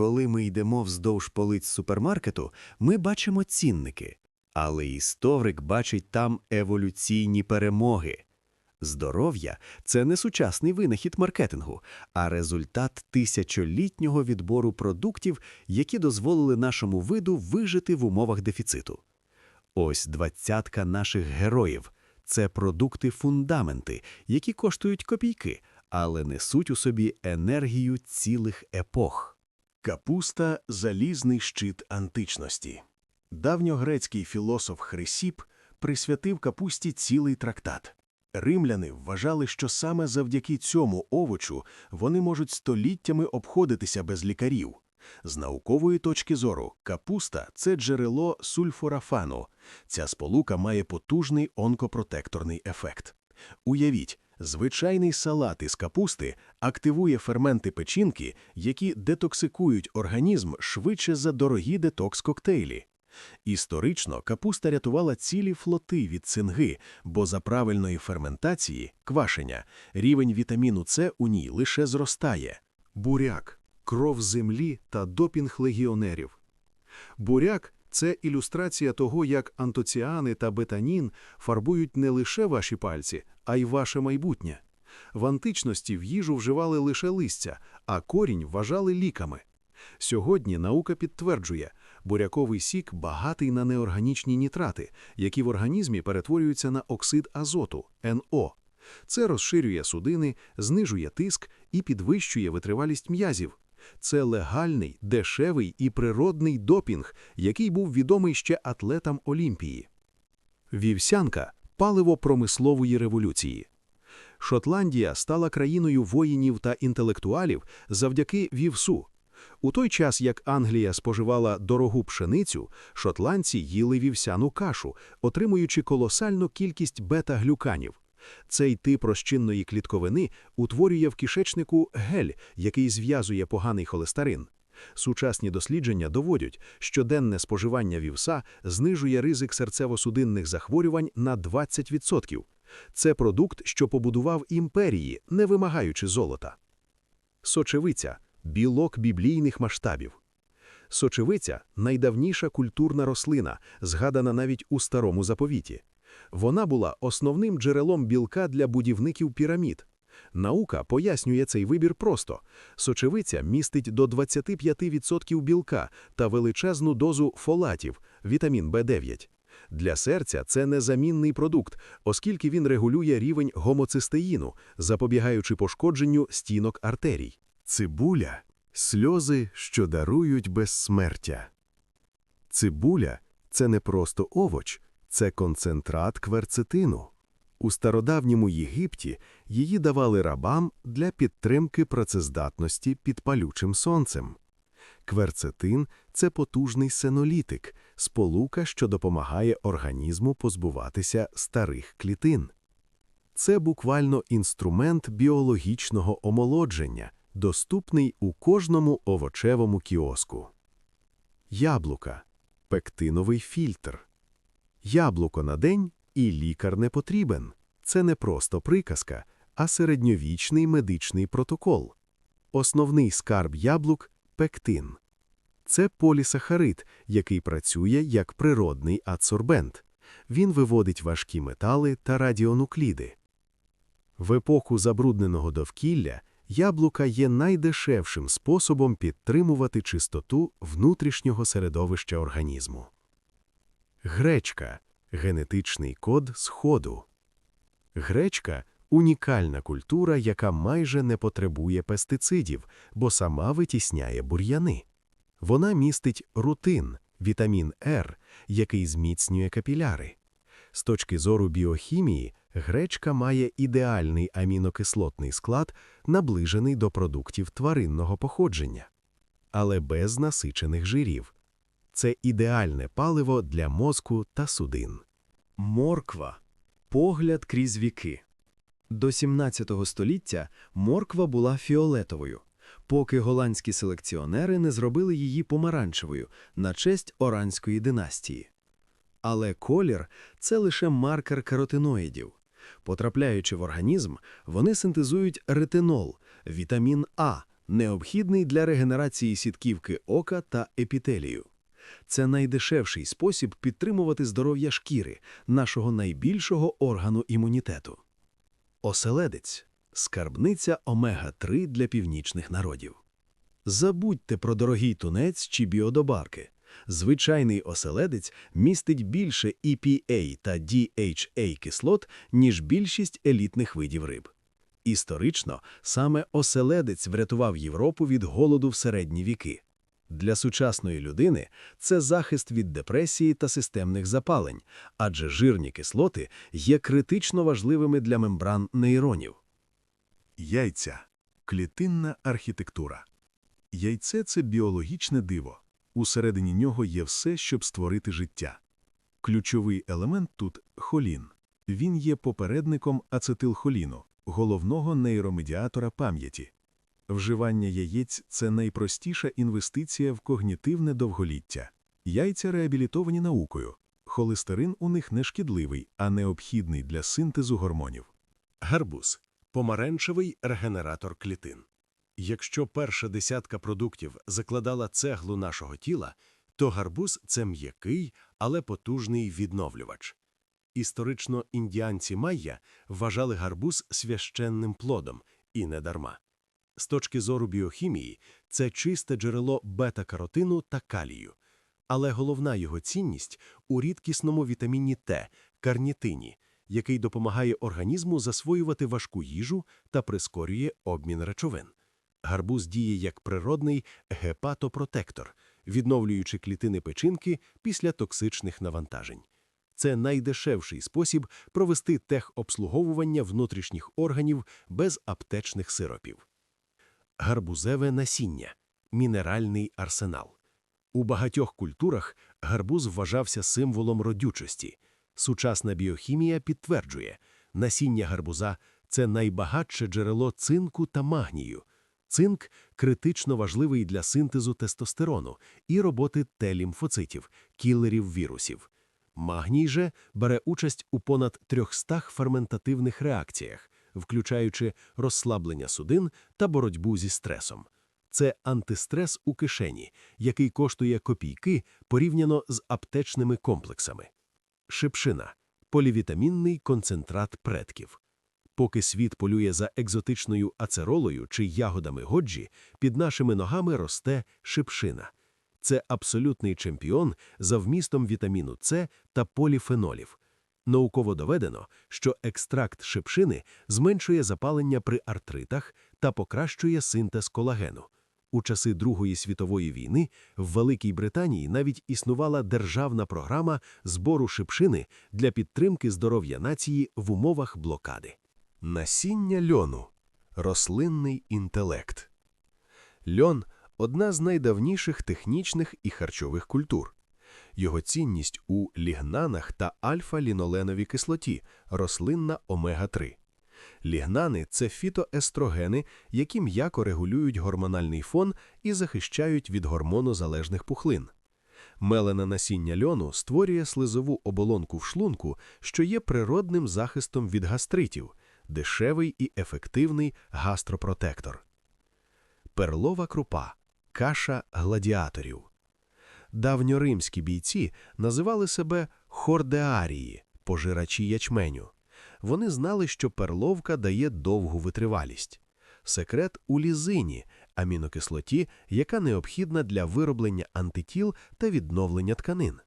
Коли ми йдемо вздовж полиць супермаркету, ми бачимо цінники, але історик бачить там еволюційні перемоги. Здоров'я це не сучасний винахід маркетингу, а результат тисячолітнього відбору продуктів, які дозволили нашому виду вижити в умовах дефіциту. Ось двадцятка наших героїв це продукти-фундаменти, які коштують копійки, але несуть у собі енергію цілих епох. Капуста – залізний щит античності. Давньогрецький філософ Хрисіп присвятив капусті цілий трактат. Римляни вважали, що саме завдяки цьому овочу вони можуть століттями обходитися без лікарів. З наукової точки зору, капуста – це джерело сульфорафану. Ця сполука має потужний онкопротекторний ефект. Уявіть, звичайний салат із капусти активує ферменти печінки, які детоксикують організм швидше за дорогі детокс-коктейлі. Історично капуста рятувала цілі флоти від цинги, бо за правильної ферментації, квашення, рівень вітаміну С у ній лише зростає. Буряк кров землі та допінг легіонерів. Буряк це ілюстрація того, як антоціани та бетанін фарбують не лише ваші пальці, а й ваше майбутнє. В античності в їжу вживали лише листя, а корінь вважали ліками. Сьогодні наука підтверджує, буряковий сік багатий на неорганічні нітрати, які в організмі перетворюються на оксид азоту НО. Це розширює судини, знижує тиск і підвищує витривалість м'язів. Це легальний, дешевий і природний допінг, який був відомий ще атлетам Олімпії. Вівсянка паливо промислової революції. Шотландія стала країною воїнів та інтелектуалів завдяки вівсу. У той час, як Англія споживала дорогу пшеницю, шотландці їли вівсяну кашу, отримуючи колосальну кількість бета-глюканів. Цей тип розчинної клітковини утворює в кишечнику гель, який зв'язує поганий холестерин. Сучасні дослідження доводять, що денне споживання вівса знижує ризик серцево-судинних захворювань на 20%. Це продукт, що побудував імперії, не вимагаючи золота. Сочевиця білок біблійних масштабів. Сочевиця найдавніша культурна рослина, згадана навіть у старому заповіті. Вона була основним джерелом білка для будівників пірамід. Наука пояснює цей вибір просто. Сочевиця містить до 25% білка та величезну дозу фолатів, вітамін В9. Для серця це незамінний продукт, оскільки він регулює рівень гомоцистеїну, запобігаючи пошкодженню стінок артерій. Цибуля – сльози, що дарують безсмертя. Цибуля це не просто овоч, це концентрат кверцетину. У стародавньому Єгипті її давали рабам для підтримки працездатності під палючим сонцем. Кверцетин це потужний сенолітик, сполука, що допомагає організму позбуватися старих клітин. Це буквально інструмент біологічного омолодження, доступний у кожному овочевому кіоску. Яблука пектиновий фільтр. Яблуко на день і лікар не потрібен. Це не просто приказка, а середньовічний медичний протокол. Основний скарб яблук пектин. Це полісахарид, який працює як природний адсорбент. Він виводить важкі метали та радіонукліди. В епоху забрудненого довкілля яблука є найдешевшим способом підтримувати чистоту внутрішнього середовища організму. Гречка генетичний код сходу. Гречка унікальна культура, яка майже не потребує пестицидів, бо сама витісняє бур'яни. Вона містить рутин, вітамін Р, який зміцнює капіляри. З точки зору біохімії, гречка має ідеальний амінокислотний склад, наближений до продуктів тваринного походження, але без насичених жирів. Це ідеальне паливо для мозку та судин. Морква погляд крізь віки. До 17 століття морква була фіолетовою, поки голландські селекціонери не зробили її помаранчевою на честь Оранської династії. Але колір це лише маркер каротиноїдів. Потрапляючи в організм, вони синтезують ретинол, вітамін А, необхідний для регенерації сітківки ока та епітелію. Це найдешевший спосіб підтримувати здоров'я шкіри, нашого найбільшого органу імунітету. Оселедець – скарбниця омега-3 для північних народів. Забудьте про дорогий тунець чи біодобавки. Звичайний оселедець містить більше EPA та DHA кислот, ніж більшість елітних видів риб. Історично саме оселедець врятував Європу від голоду в середні віки. Для сучасної людини це захист від депресії та системних запалень, адже жирні кислоти є критично важливими для мембран нейронів. Яйця – клітинна архітектура. Яйце – це біологічне диво. Усередині нього є все, щоб створити життя. Ключовий елемент тут – холін. Він є попередником ацетилхоліну, головного нейромедіатора пам'яті. Вживання яєць – це найпростіша інвестиція в когнітивне довголіття. Яйця реабілітовані наукою. Холестерин у них не шкідливий, а необхідний для синтезу гормонів. Гарбуз – помаранчевий регенератор клітин. Якщо перша десятка продуктів закладала цеглу нашого тіла, то гарбуз – це м'який, але потужний відновлювач. Історично індіанці майя вважали гарбуз священним плодом, і не дарма. З точки зору біохімії, це чисте джерело бета-каротину та калію. Але головна його цінність у рідкісному вітаміні Т – карнітині, який допомагає організму засвоювати важку їжу та прискорює обмін речовин. Гарбуз діє як природний гепатопротектор, відновлюючи клітини печінки після токсичних навантажень. Це найдешевший спосіб провести техобслуговування внутрішніх органів без аптечних сиропів. Гарбузеве насіння – мінеральний арсенал. У багатьох культурах гарбуз вважався символом родючості. Сучасна біохімія підтверджує, насіння гарбуза – це найбагатше джерело цинку та магнію. Цинк критично важливий для синтезу тестостерону і роботи Т-лімфоцитів, кілерів вірусів. Магній же бере участь у понад 300 ферментативних реакціях, включаючи розслаблення судин та боротьбу зі стресом. Це антистрес у кишені, який коштує копійки порівняно з аптечними комплексами. Шипшина – полівітамінний концентрат предків. Поки світ полює за екзотичною ацеролою чи ягодами годжі, під нашими ногами росте шипшина. Це абсолютний чемпіон за вмістом вітаміну С та поліфенолів. Науково доведено, що екстракт шипшини зменшує запалення при артритах та покращує синтез колагену. У часи Другої світової війни в Великій Британії навіть існувала державна програма збору шипшини для підтримки здоров'я нації в умовах блокади. Насіння льону – рослинний інтелект. Льон – одна з найдавніших технічних і харчових культур. Його цінність у лігнанах та альфа-ліноленовій кислоті, рослинна омега-3. Лігнани – це фітоестрогени, які м'яко регулюють гормональний фон і захищають від гормонозалежних пухлин. Мелене насіння льону створює слизову оболонку в шлунку, що є природним захистом від гастритів, дешевий і ефективний гастропротектор. Перлова крупа – каша гладіаторів. Давньоримські бійці називали себе хордеарії – пожирачі ячменю. Вони знали, що перловка дає довгу витривалість. Секрет у лізині – амінокислоті, яка необхідна для вироблення антитіл та відновлення тканин.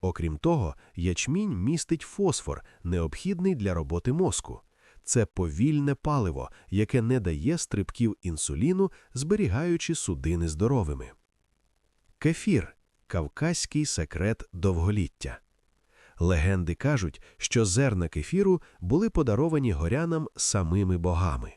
Окрім того, ячмінь містить фосфор, необхідний для роботи мозку. Це повільне паливо, яке не дає стрибків інсуліну, зберігаючи судини здоровими. Кефір – кавказький секрет довголіття. Легенди кажуть, що зерна кефіру були подаровані горянам самими богами.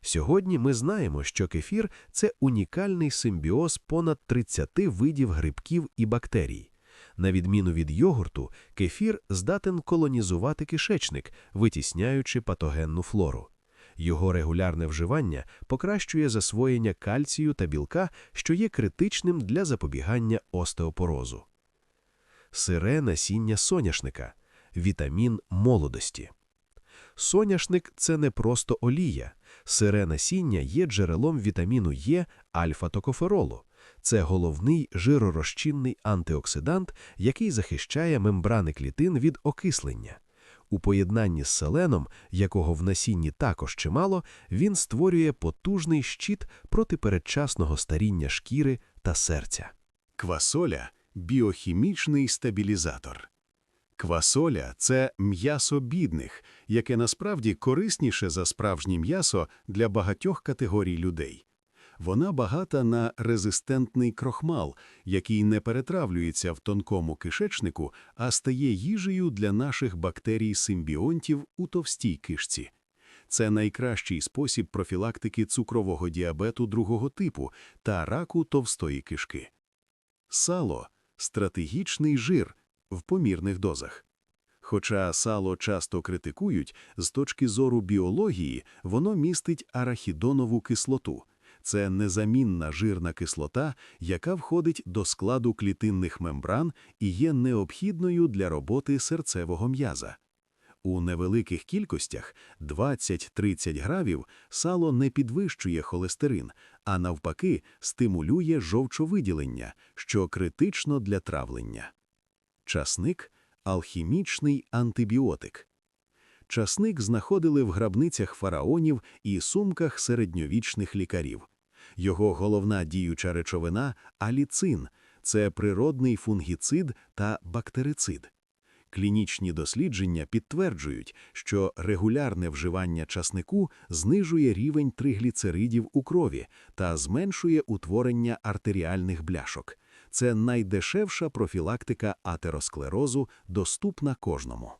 Сьогодні ми знаємо, що кефір – це унікальний симбіоз понад 30 видів грибків і бактерій. На відміну від йогурту, кефір здатен колонізувати кишечник, витісняючи патогенну флору. Його регулярне вживання покращує засвоєння кальцію та білка, що є критичним для запобігання остеопорозу. Сире насіння соняшника – вітамін молодості. Соняшник – це не просто олія. Сире насіння є джерелом вітаміну Е альфа-токоферолу. Це головний жиророзчинний антиоксидант, який захищає мембрани клітин від окислення. У поєднанні з селеном, якого в насінні також чимало, він створює потужний щит проти передчасного старіння шкіри та серця. Квасоля біохімічний стабілізатор. Квасоля це м'ясо бідних, яке насправді корисніше за справжнє м'ясо для багатьох категорій людей. Вона багата на резистентний крохмал, який не перетравлюється в тонкому кишечнику, а стає їжею для наших бактерій-симбіонтів у товстій кишці. Це найкращий спосіб профілактики цукрового діабету другого типу та раку товстої кишки. Сало стратегічний жир в помірних дозах. Хоча сало часто критикують, з точки зору біології воно містить арахідонову кислоту. Це незамінна жирна кислота, яка входить до складу клітинних мембран і є необхідною для роботи серцевого м'яза. У невеликих кількостях 20-30 гравів сало не підвищує холестерин, а навпаки стимулює жовчовиділення, що критично для травлення. Часник – алхімічний антибіотик. Часник знаходили в грабницях фараонів і сумках середньовічних лікарів. Його головна діюча речовина – аліцин – це природний фунгіцид та бактерицид. Клінічні дослідження підтверджують, що регулярне вживання часнику знижує рівень тригліцеридів у крові та зменшує утворення артеріальних бляшок. Це найдешевша профілактика атеросклерозу, доступна кожному.